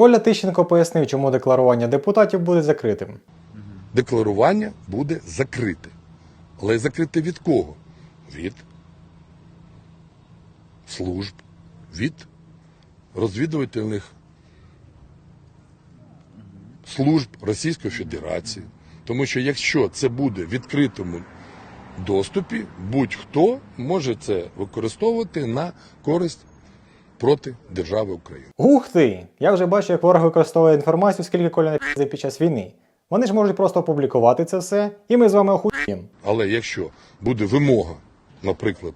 Коля Тищенко пояснив, чому декларування депутатів буде закритим. Декларування буде закрите. Але закрите від кого? Від служб, від розвідувальних служб Російської Федерації. Тому що якщо це буде в відкритому доступі, будь-хто може це використовувати на користь проти держави України. Ух ти! Я вже бачу, як ворог використовує інформацію, скільки Коля не під час війни. Вони ж можуть просто опублікувати це все, і ми з вами охуєм. Але якщо буде вимога, наприклад,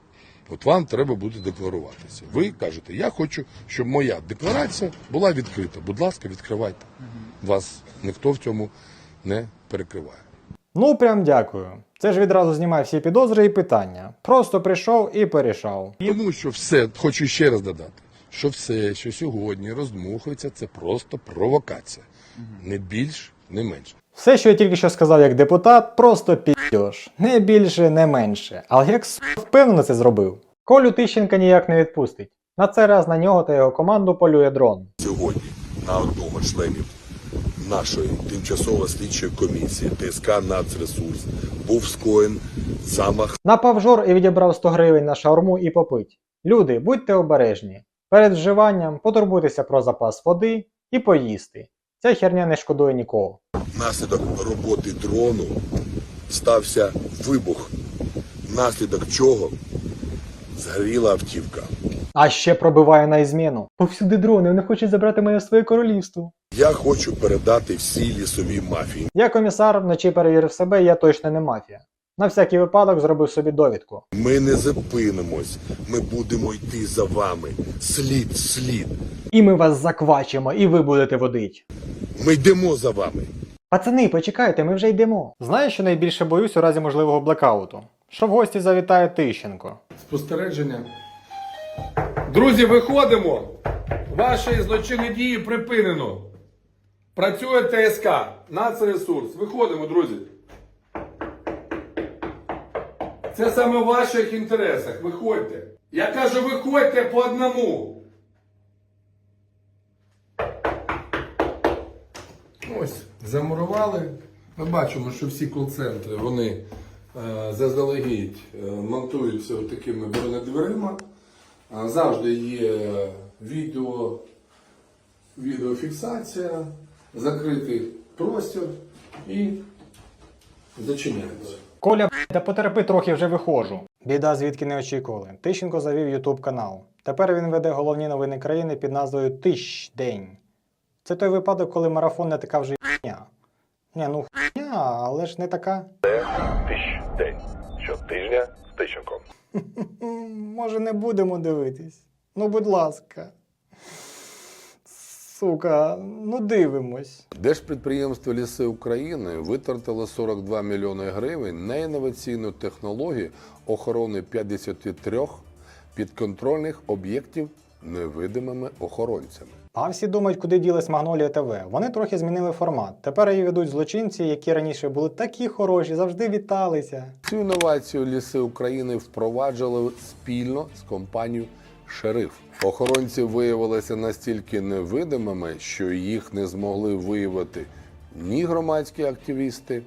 от вам треба буде декларуватися. Ви кажете, я хочу, щоб моя декларація була відкрита. Будь ласка, відкривайте. Вас ніхто в цьому не перекриває. Ну прям дякую. Це ж відразу знімає всі підозри і питання. Просто прийшов і порішав. Тому що все, хочу ще раз додати, що все, що сьогодні роздмухується, це просто провокація. Не більш, не менше. Все, що я тільки що сказав як депутат, просто підьош. Не більше, не менше. Але як с**, впевнено це зробив. Колю Тищенка ніяк не відпустить. На цей раз на нього та його команду полює дрон. сьогодні на одного членів нашої тимчасової слідчої комісії ТСК «Нацресурс» був скоєн замах Напав жор і відібрав 100 гривень на шаурму і попить. Люди, будьте обережні. Перед вживанням потурбуйтеся про запас води і поїсти. Ця херня не шкодує нікого. Внаслідок роботи дрону стався вибух, внаслідок чого згоріла автівка. А ще пробиває на ізміну. Повсюди дрони, вони хочуть забрати мене в своє королівство. Я хочу передати всій лісовій мафії Я комісар, вночі перевірив себе, я точно не мафія. На всякий випадок зробив собі довідку. Ми не зупинимось, ми будемо йти за вами, слід слід. І ми вас заквачимо, і ви будете водить. Ми йдемо за вами. Пацани, почекайте, ми вже йдемо. Знаєш, що найбільше боюсь у разі можливого блекауту? Що в гості завітає Тищенко. спостереження. Друзі, виходимо! Ваші злочинні дії припинено. Працює ТСК, Нацресурс. Виходимо, друзі. Це саме в ваших інтересах. Виходьте. Я кажу, виходьте по одному. Ось, замурували. Ми бачимо, що всі кол-центри вони е, заздалегідь е, монтуються такими бронедверима. Завжди є відео, відеофіксація, закритий простір і зачиняється. Коля, та потерпи трохи вже виходжу. Біда, звідки не очікували. Тищенко завів Ютуб канал. Тепер він веде головні новини країни під назвою Тищ День. Це той випадок, коли марафон не така вже хуйня. Ні, ну хуйня, але ж не така. Тищ день. Щотижня з Тищенком. Може, не будемо дивитись. Ну, будь ласка. Сука, ну дивимось. Держпідприємство Ліси України витратило 42 мільйони гривень на інноваційну технологію охорони 53 підконтрольних об'єктів невидимими охоронцями. А всі думають, куди ділась Магнолія ТВ. Вони трохи змінили формат. Тепер її ведуть злочинці, які раніше були такі хороші, завжди віталися. Цю інновацію Ліси України впроваджували спільно з компанією Шериф. Охоронці виявилися настільки невидимими, що їх не змогли виявити ні громадські активісти,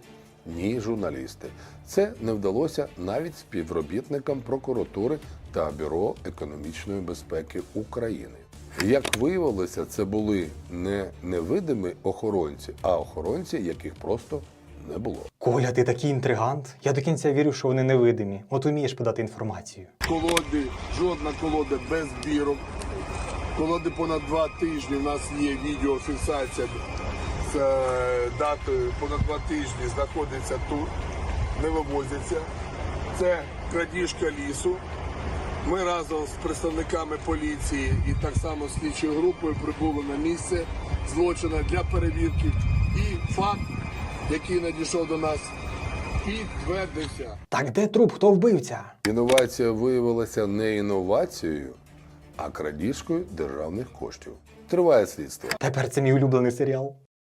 ні журналісти. Це не вдалося навіть співробітникам прокуратури та Бюро економічної безпеки України. Як виявилося, це були не невидимі охоронці, а охоронці, яких просто не було. Коля, ти такий інтригант. Я до кінця вірю, що вони невидимі. От умієш подати інформацію. колоди, жодна колода без бірок. Колоди понад два тижні. У нас є відеофіксація з е, датою понад два тижні знаходиться тут, не вивозяться. Це крадіжка лісу. Ми разом з представниками поліції і так само слідчою групою прибули на місце злочину для перевірки. І факт, який надійшов до нас, підтвердився. Так де труп? Хто вбивця? Інновація виявилася не інновацією, а крадіжкою державних коштів. Триває слідство. Тепер це мій улюблений серіал.